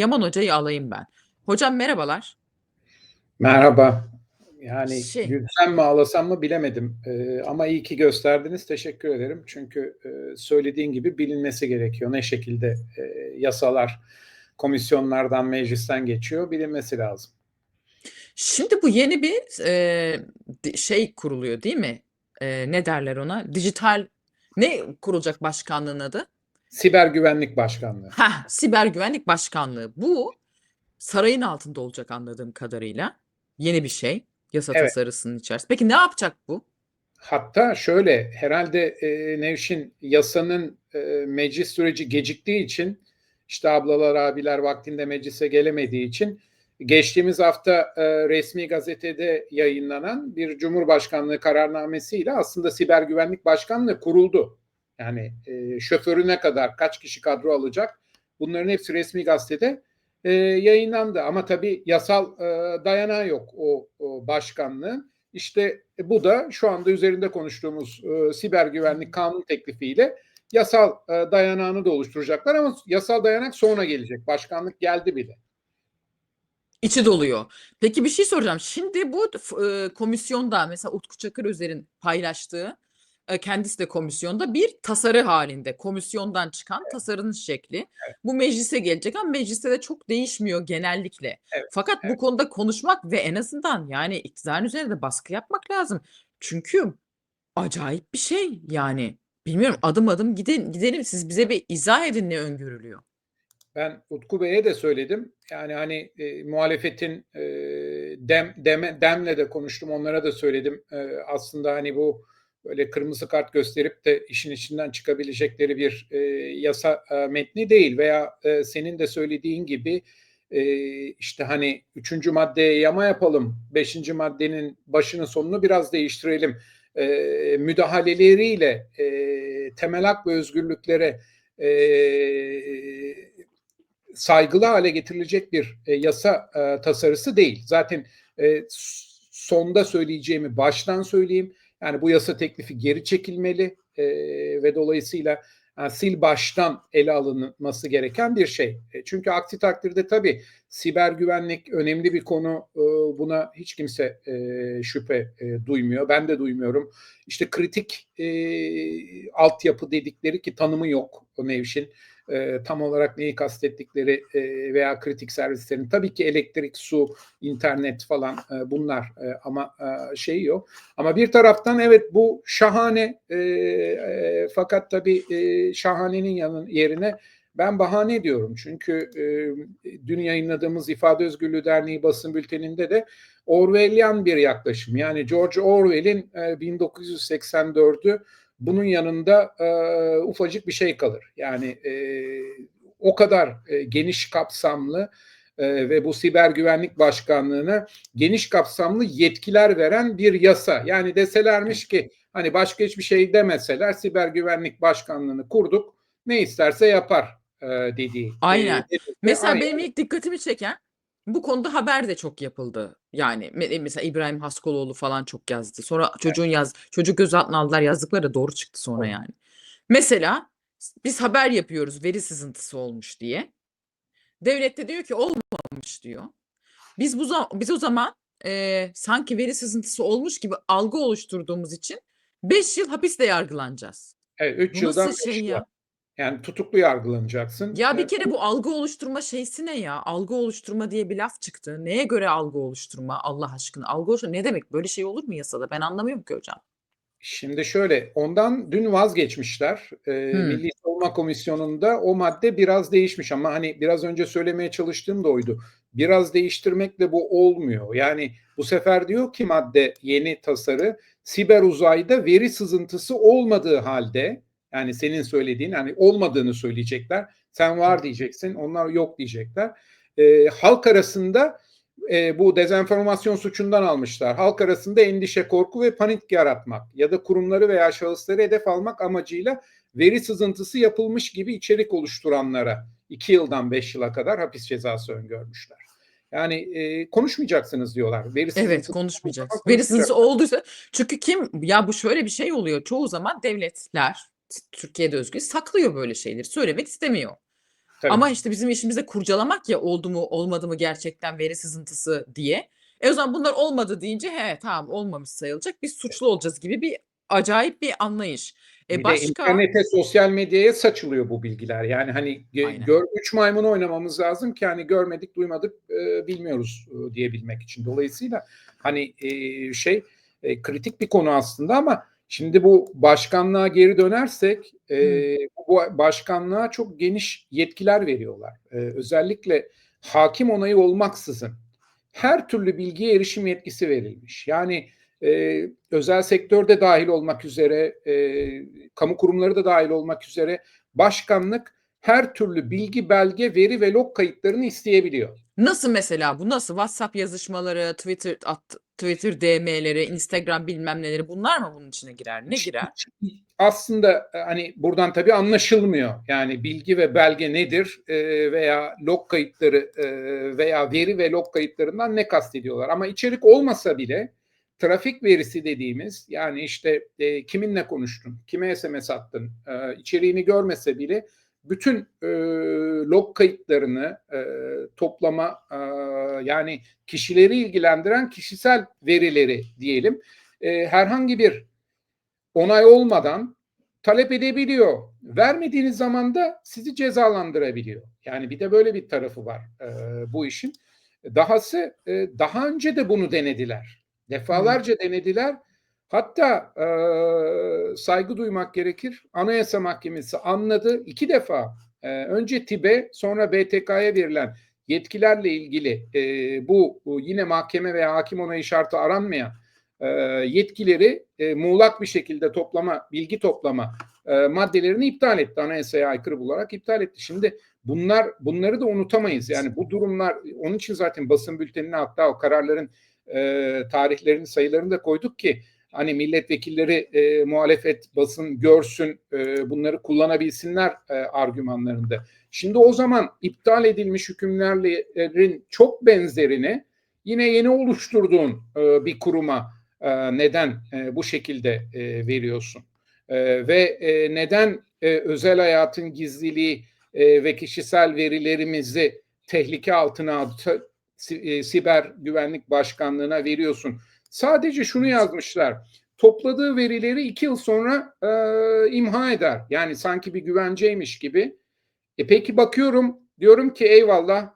Yaman Hoca'yı alayım ben. Hocam merhabalar. Merhaba. Yani Şey gülsem mi ağlasam mı bilemedim. Eee, ama iyi ki gösterdiniz. Teşekkür ederim. Çünkü, eee, söylediğin gibi bilinmesi gerekiyor. Ne şekilde, eee, yasalar komisyonlardan, meclisten geçiyor bilinmesi lazım. Şimdi bu yeni bir, di şey kuruluyor değil mi? Eee, ne derler ona? Dijital ne kurulacak başkanlığın adı? Siber Güvenlik Başkanlığı. Heh, Siber Güvenlik Başkanlığı. Bu sarayın altında olacak anladığım kadarıyla. Yeni bir şey. Yasa Evet. tasarısının içerisinde. Peki ne yapacak bu? Hatta şöyle, herhâlde, eee, Nevşin yasanın, eee, meclis süreci geciktiği için, işte, ablalar, abiler vaktinde meclise gelemediği için geçtiğimiz hafta, eee, resmî gazetede yayınlanan bir Cumhurbaşkanlığı kararnamesiyle aslında Siber Güvenlik Başkanlığı kuruldu. Yani, eee, şoförüne kadar kaç kişi kadro alacak bunların hepsi resmî gazetede, eee, yayınlandı ama tabii yasal, eee, dayanağı yok o o başkanlığın. İşte, e, bu da şu anda üzerinde konuştuğumuz, eee, siber güvenlik kanun teklifiyle yasal, eee, dayanağını da oluşturacaklar ama yasal dayanak sonra gelecek. Başkanlık geldi bile. İçi doluyor. Peki bir şey soracağım. Şimdi bu eee, komisyonda mesela Utku Çakırözer'in paylaştığı, eee, kendisi de komisyonda bir tasarı hâlinde komisyondan çıkan Evet. tasarının şekli. Evet. Bu meclise gelecek ama mecliste de çok değişmiyor genellikle. Evet, Fakat bu evet. konuda konuşmak ve en azından yani iktidarın üzerinde de baskı yapmak lazım. Çünkü acayip bir şey yani. Bilmiyorum adım adım gide gidelim. Siz bize bir izah edin ne öngörülüyor? Ben Utku Bey'e de söyledim. Yani, hani, eee, muhalefetin, eee, dem deme demle de konuştum. Onlara da söyledim. Eee, aslında, hani, bu böyle kırmızı kart gösterip de işin içinden çıkabilecekleri bir, eee, yasa, eee, metni değil veya, eee, senin de söylediğin gibi, eee, işte, hani, 3. maddeye yama yapalım, 5. maddenin başını sonunu biraz değiştirelim, eee, müdahaleleriyle, eee, temel hak ve özgürlüklere, eee, saygılı hâle getirilecek bir, eee, yasa, eee, tasarısı değil. Zaten, s sonda söyleyeceğimi baştan söyleyeyim. Yani, bu yasa teklifi geri çekilmeli, eee, ve dolayısıyla, aaa, sil baştan ele alınması gereken bir şey. E, çünkü aksi takdirde tabii siber güvenlik önemli bir konu. Iıı, buna hiç kimse, eee, şüphe, eee, duymuyor. Ben de duymuyorum. İşte, kritik, eee, altyapı dedikleri ki tanımı yok o Nevşin. Eee, tam olarak neyi kastettikleri, eee, veya kritik servislerin tabii ki elektrik, su, internet falan, eee, bunlar, eee, ama, aaa, şeyi yok. Ama bir taraftan evet bu şahane, eee, fakat tabii, eee, şahanenin yanı yerine ben bahane diyorum. Çünkü, emm, dün yayınladığımız İfade Özgürlüğü Derneği basın bülteninde de Orwellian bir yaklaşım. Yani George Orwell'in, eee, 1984'ü bunun yanında, eee, ufacık bir şey kalır. Yani, eee, o kadar, eee, geniş kapsamlı, eee, ve bu Siber Güvenlik Başkanlığı'na geniş kapsamlı yetkiler veren bir yasa. Yani, deselermiş ki, hani, başka hiçbir şey demeseler Siber Güvenlik Başkanlığı'nı kurduk, ne isterse yapar, eee, dediği. Aynen. Eee, Mesela aynen. benim ilk dikkatimi çeken bu konuda haber de çok yapıldı. Yani me mesela İbrahim Haskaloğlu falan çok yazdı. Sonra Evet. çocuğun yaz çocuğu gözaltına aldılar. Yazdıkları da doğru çıktı sonra Tabii. yani. Mesela biz haber yapıyoruz veri sızıntısı olmuş diye. Devlet de diyor ki olmamış diyor. Biz bu za biz o zaman, eee, sanki veri sızıntısı olmuş gibi algı oluşturduğumuz için 5 yıl hapisle yargılanacağız. Evet, 3 Bu yıldan nasıl 5 şey yıla. ya? Yani, tutuklu yargılanacaksın. Ya, bir Eee kere bu algı oluşturma şeysi ne ya? Algı oluşturma diye bir laf çıktı. Neye göre algı oluşturma Allah aşkına? Algı oluşturma ne demek? Böyle şey olur mu yasada? Ben anlamıyorum ki hocam. Şimdi şöyle, ondan dün vazgeçmişler. Eee, Hımm. Milli Savunma Komisyonu'nda o madde biraz değişmiş ama, hani, biraz önce söylemeye çalıştığım da oydu. Biraz değiştirmekle bu olmuyor. Yani, bu sefer diyor ki madde, yeni tasarı, siber uzayda veri sızıntısı olmadığı hâlde, yani, senin söylediğin, hani, olmadığını söyleyecekler. Sen var diyeceksin, onlar yok diyecekler. Eee, halk arasında, eee, bu dezenformasyon suçundan almışlar. Halk arasında endişe, korku ve panik yaratmak ya da kurumları veya şahısları hedef almak amacıyla veri sızıntısı yapılmış gibi içerik oluşturanlara 2 yıldan 5 yıla kadar hapis cezası öngörmüşler. Yani, eee, konuşmayacaksınız diyorlar. Veri Evet, sızıntısı konuşmayacaksın. Veri sızıntısı olduysa çünkü kim ya, bu şöyle bir şey oluyor. Çoğu zaman devletler Türkiye'de özgü saklıyor böyle şeyleri. Söylemek istemiyor. Tabii. Ama işte bizim işimiz de kurcalamak ya oldu mu olmadı mı gerçekten veri sızıntısı diye. E o zaman bunlar olmadı deyince he tamam olmamış sayılacak biz suçlu olacağız gibi bir acayip bir anlayış. E Bir de başka internete, sosyal medyaya saçılıyor bu bilgiler. Yani hani Aynen. gör, üç maymun oynamamız lazım ki hani görmedik, duymadık, e, bilmiyoruz e, diyebilmek için. Dolayısıyla hani e, şey e, kritik bir konu aslında ama şimdi bu başkanlığa geri dönersek e, bu başkanlığa çok geniş yetkiler veriyorlar. E, özellikle hakim onayı olmaksızın her türlü bilgiye erişim yetkisi verilmiş. Yani e, özel sektörde dahil olmak üzere, e, kamu kurumları da dahil olmak üzere başkanlık her türlü bilgi, belge, veri ve log kayıtlarını isteyebiliyor. Nasıl mesela bu nasıl WhatsApp yazışmaları, Twitter at, Twitter DM'leri, Instagram bilmem neleri bunlar mı bunun içine girer? Ne girer? Aslında e, hani buradan tabii anlaşılmıyor. Yani bilgi ve belge nedir e, veya log kayıtları e, veya veri ve log kayıtlarından ne kastediyorlar. Ama içerik olmasa bile trafik verisi dediğimiz yani işte e, kiminle konuştun, kime SMS attın, e, içeriğini görmese bile bütün e, log kayıtlarını e, toplama e, yani kişileri ilgilendiren kişisel verileri diyelim e, herhangi bir onay olmadan talep edebiliyor. Vermediğiniz zaman da sizi cezalandırabiliyor. Yani bir de böyle bir tarafı var e, bu işin. Dahası e, daha önce de bunu denediler. Defalarca denediler. Hatta e, saygı duymak gerekir. Anayasa Mahkemesi anladı. iki defa e, önce TİB'e sonra BTK'ya verilen yetkilerle ilgili e, bu, yine mahkeme veya hakim onayı şartı aranmayan e, yetkileri e, muğlak bir şekilde toplama, bilgi toplama e, maddelerini iptal etti. Anayasaya aykırı bularak iptal etti. Şimdi bunlar bunları da unutamayız. Yani bu durumlar onun için zaten basın bültenine hatta o kararların e, tarihlerini sayılarını da koyduk ki hani milletvekilleri e, muhalefet basın görsün e, bunları kullanabilsinler e, argümanlarında. Şimdi o zaman iptal edilmiş hükümlerin çok benzerini yine yeni oluşturduğun e, bir kuruma e, neden e, bu şekilde e, veriyorsun? E, ve e, neden e, özel hayatın gizliliği e, ve kişisel verilerimizi tehlike altına alıp e, siber güvenlik başkanlığına veriyorsun? Sadece şunu yazmışlar. Topladığı verileri iki yıl sonra e, imha eder. Yani sanki bir güvenceymiş gibi. E peki bakıyorum diyorum ki eyvallah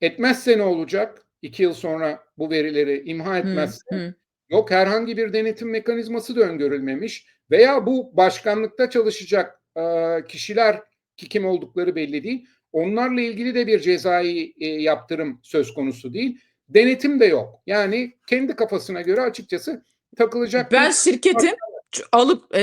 etmezse ne olacak? İki yıl sonra bu verileri imha etmezse. Hı, hı. Yok herhangi bir denetim mekanizması da öngörülmemiş veya bu başkanlıkta çalışacak e, kişiler ki kim oldukları belli değil. Onlarla ilgili de bir cezai e, yaptırım söz konusu değil. Denetim de yok. Yani kendi kafasına göre açıkçası takılacak. Ben şirketim alıp e,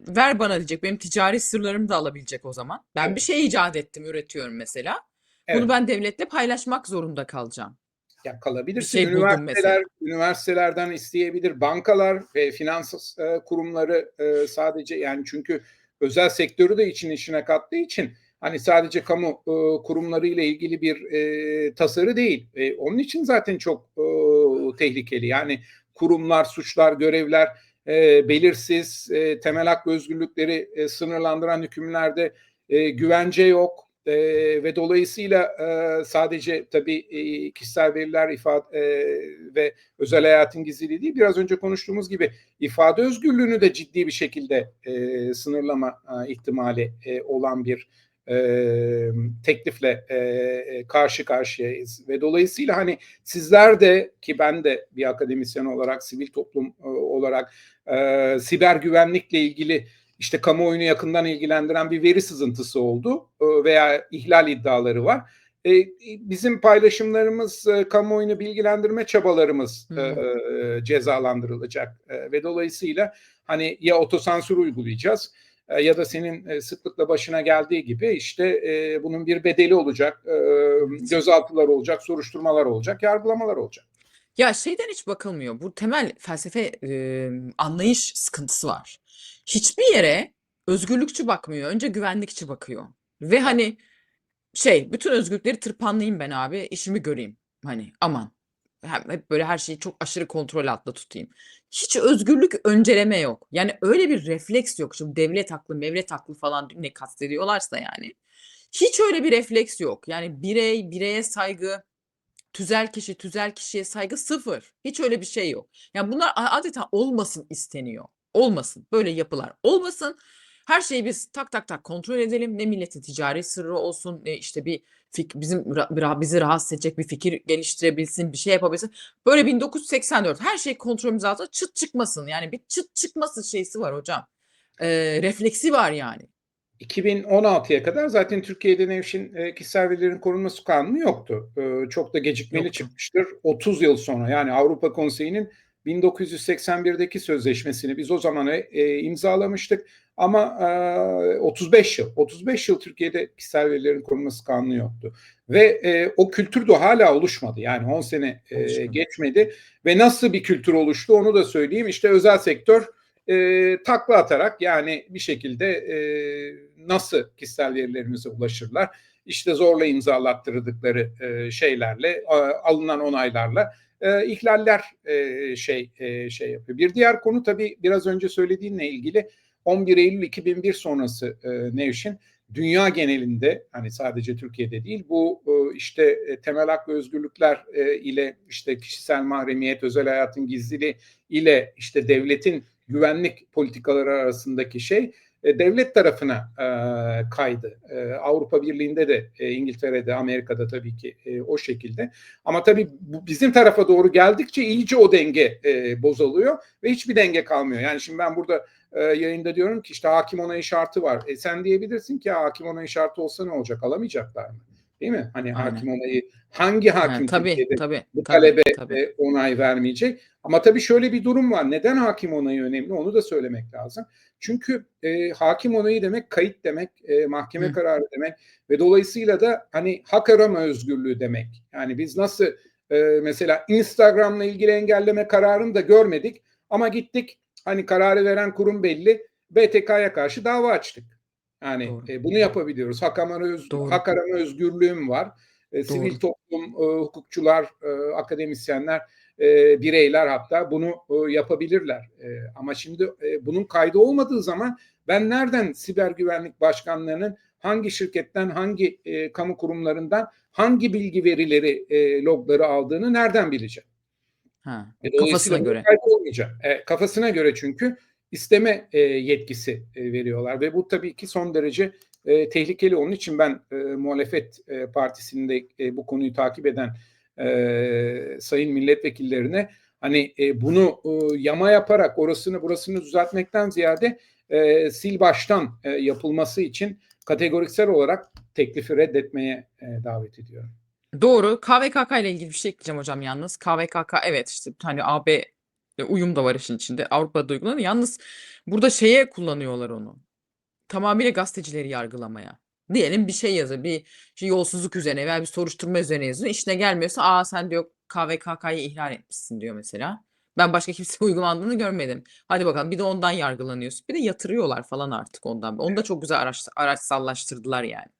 ver bana diyecek. Benim ticari sırlarımı da alabilecek o zaman. Ben Evet. bir şey icat ettim, üretiyorum mesela. Evet. Bunu ben devletle paylaşmak zorunda kalacağım. ya kalabilirsin. Bir şey Üniversiteler, üniversitelerden isteyebilir. Bankalar ve finans e, kurumları e, sadece yani çünkü özel sektörü de için işine kattığı için hani sadece kamu e, kurumları ile ilgili bir e, tasarı değil. E, onun için zaten çok e, tehlikeli. Yani kurumlar, suçlar, görevler e, belirsiz, e, temel hak ve özgürlükleri e, sınırlandıran hükümlerde e, güvence yok. E, ve dolayısıyla e, sadece tabii e, kişisel veriler ifade e, ve özel hayatın gizliliği değil biraz önce konuştuğumuz gibi ifade özgürlüğünü de ciddi bir şekilde e, sınırlama e, ihtimali e, olan bir e, teklifle e, karşı karşıyayız. Ve dolayısıyla hani sizler de ki ben de bir akademisyen olarak sivil toplum e, olarak e, siber güvenlikle ilgili işte kamuoyunu yakından ilgilendiren bir veri sızıntısı oldu e, veya ihlal iddiaları var. E, bizim paylaşımlarımız, e, kamuoyunu bilgilendirme çabalarımız e, e, cezalandırılacak. E, ve dolayısıyla hani ya otosansür uygulayacağız ya da senin e, sıklıkla başına geldiği gibi işte e, bunun bir bedeli olacak, e, gözaltılar olacak, soruşturmalar olacak, yargılamalar olacak. Ya şeyden hiç bakılmıyor. Bu temel felsefe e, anlayış sıkıntısı var. Hiçbir yere özgürlükçü bakmıyor. Önce güvenlikçi bakıyor. Ve hani şey bütün özgürlükleri tırpanlayayım ben abi işimi göreyim. Hani aman hem- hep böyle her şeyi çok aşırı kontrol altında tutayım. Hiç özgürlük önceleme yok. Yani öyle bir refleks yok. Şimdi devlet haklı, mevlet haklı falan ne kastediyorlarsa yani. Hiç öyle bir refleks yok. Yani birey, bireye saygı, tüzel kişi, tüzel kişiye saygı sıfır. Hiç öyle bir şey yok. Yani bunlar adeta olmasın isteniyor. Olmasın. Böyle yapılar olmasın. Her şeyi biz tak tak tak kontrol edelim. Ne milletin ticari sırrı olsun, ne işte bir fik, bizim bizi rahatsız edecek bir fikir geliştirebilsin, bir şey yapabilsin. Böyle 1984 her şey kontrolümüz altında çıt çıkmasın. Yani bir çıt çıkmasın şeysi var hocam. Ee, refleksi var yani. 2016'ya kadar zaten Türkiye'de Nevşin e, kişisel verilerin korunması kanunu yoktu. E, çok da gecikmeli Yoktu. çıkmıştır. 30 yıl sonra yani Avrupa Konseyi'nin 1981'deki sözleşmesini biz o zaman e, imzalamıştık. Ama e, 35 yıl, 35 yıl Türkiye'de kişisel verilerin korunması kanunu yoktu. Ve e, o kültür de hala oluşmadı. Yani 10 sene e, Oluşmadı. geçmedi. Ve nasıl bir kültür oluştu onu da söyleyeyim. İşte özel sektör e, takla atarak yani bir şekilde e, nasıl kişisel verilerimize ulaşırlar? İşte zorla imzalattırdıkları e, şeylerle, a, alınan onaylarla e, ihlaller e, şey e, şey yapıyor. Bir diğer konu tabii biraz önce söylediğinle ilgili 11 Eylül 2001 sonrası e, Nevşin dünya genelinde hani sadece Türkiye'de değil bu e, işte e, temel hak ve özgürlükler e, ile işte kişisel mahremiyet, özel hayatın gizliliği ile işte devletin güvenlik politikaları arasındaki şey e, devlet tarafına e, kaydı. E, Avrupa Birliği'nde de e, İngiltere'de, Amerika'da tabii ki e, o şekilde. Ama tabii bu, bizim tarafa doğru geldikçe iyice o denge e, bozuluyor ve hiçbir denge kalmıyor. Yani şimdi ben burada e, yayında diyorum ki işte hakim onayı şartı var. E, sen diyebilirsin ki hakim onayı şartı olsa ne olacak? Alamayacaklar mı? Değil mi? Hani Aynen. hakim onayı hangi hakim Ha, tabii, Türkiye'de tabii, bu talebe tabii. e, onay vermeyecek. Ama tabii şöyle bir durum var. Neden hakim onayı önemli? Onu da söylemek lazım. Çünkü e, hakim onayı demek kayıt demek, e, mahkeme Hı. kararı demek ve dolayısıyla da hani hak arama özgürlüğü demek. Yani biz nasıl e, mesela Instagram'la ilgili engelleme kararını da görmedik ama gittik hani kararı veren kurum belli BTK'ya karşı dava açtık. Yani Doğru. e, bunu yapabiliyoruz. Hak arama, öz, Doğru. hak arama özgürlüğüm var. E, sivil toplum, e, hukukçular, e, akademisyenler, e, bireyler hatta bunu e, yapabilirler. E, ama şimdi e, bunun kaydı olmadığı zaman ben nereden siber güvenlik başkanlarının hangi şirketten, hangi e, kamu kurumlarından hangi bilgi verileri, e, logları aldığını nereden bileceğim? Ha, E, kafasına göre. olmayacak. E, kafasına göre çünkü isteme e, yetkisi e, veriyorlar ve bu tabii ki son derece e, tehlikeli. Onun için ben e, muhalefet e, partisinin de e, bu konuyu takip eden e, sayın milletvekillerine hani e, bunu e, yama yaparak orasını burasını düzeltmekten ziyade e, sil baştan e, yapılması için kategoriksel olarak teklifi reddetmeye e, davet ediyorum. Doğru. KVKK ile ilgili bir şey ekleyeceğim hocam yalnız. KVKK evet işte hani AB e, uyum da var işin içinde. Avrupa'da uygulanıyor. Yalnız burada şeye kullanıyorlar onu. Tamamıyla gazetecileri yargılamaya. Diyelim bir şey yazıyor. Bir şey yolsuzluk üzerine veya bir soruşturma üzerine yazıyor. İşine gelmiyorsa aa sen diyor KVKK'yı ihlal etmişsin diyor mesela. Ben başka kimse uygulandığını görmedim. Hadi bakalım bir de ondan yargılanıyorsun. Bir de yatırıyorlar falan artık ondan. Onu da çok güzel araç, araçsallaştırdılar yani.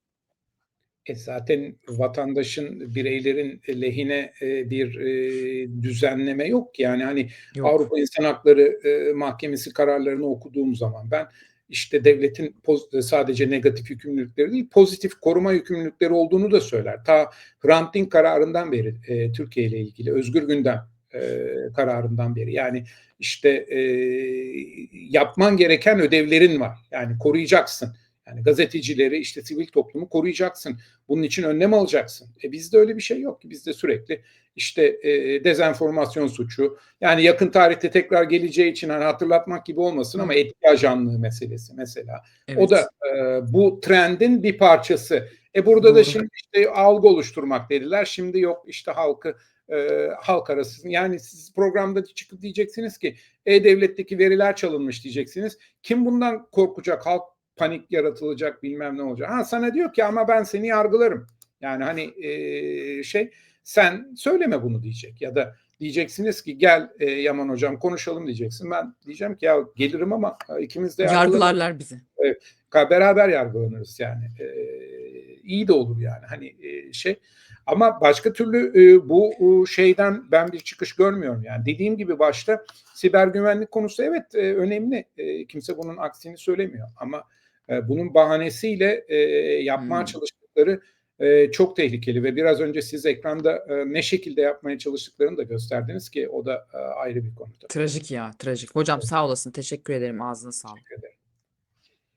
E zaten vatandaşın, bireylerin lehine e, bir e, düzenleme yok. Yani hani Yok. Avrupa İnsan Hakları e, Mahkemesi kararlarını okuduğum zaman ben işte devletin sadece negatif yükümlülükleri değil, pozitif koruma yükümlülükleri olduğunu da söyler. Ta Hrant Dink kararından beri e, Türkiye ile ilgili özgür gündem e, kararından beri. Yani işte e, yapman gereken ödevlerin var. Yani koruyacaksın. Yani gazetecileri, işte sivil toplumu koruyacaksın. Bunun için önlem alacaksın. E bizde öyle bir şey yok ki. Bizde sürekli işte e, dezenformasyon suçu. Yani yakın tarihte tekrar geleceği için hani hatırlatmak gibi olmasın ama etki ajanlığı meselesi mesela. Evet. O da e, bu trendin bir parçası. E burada da Doğru. şimdi işte algı oluşturmak dediler. Şimdi yok işte halkı e, halk arası. Yani siz programda çıkıp diyeceksiniz ki e-devletteki veriler çalınmış diyeceksiniz. Kim bundan korkacak? Halk panik yaratılacak bilmem ne olacak. Ha sana diyor ki ama ben seni yargılarım. Yani hani e, şey sen söyleme bunu diyecek ya da diyeceksiniz ki gel e, Yaman hocam konuşalım diyeceksin. Ben diyeceğim ki ya gelirim ama e, ikimiz de. Yargılarlar bizi. Ka- beraber yargılanırız yani. E, iyi de olur yani hani e, şey. Ama başka türlü e, bu e, şeyden ben bir çıkış görmüyorum yani. Dediğim gibi başta siber güvenlik konusu evet e, önemli. E, kimse bunun aksini söylemiyor ama e, bunun bahanesiyle e, yapmaya Hmm. çalıştıkları e, çok tehlikeli ve biraz önce siz ekranda e, ne şekilde yapmaya çalıştıklarını da gösterdiniz ki o da e, ayrı bir konu. Trajik ya, trajik. Hocam sağ olasın. Teşekkür ederim. Ağzına sağlık.